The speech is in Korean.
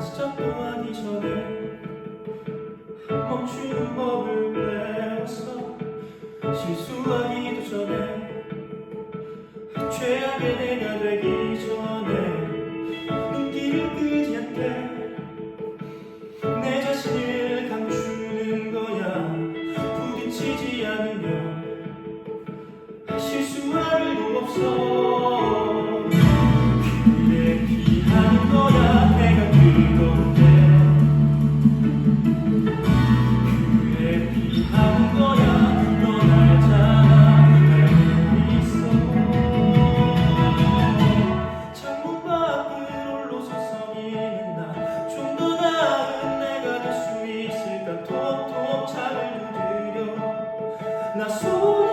시작하기 전에 멈추는 법을 배웠어. 실수하기도 전에 최악의 내가 na sua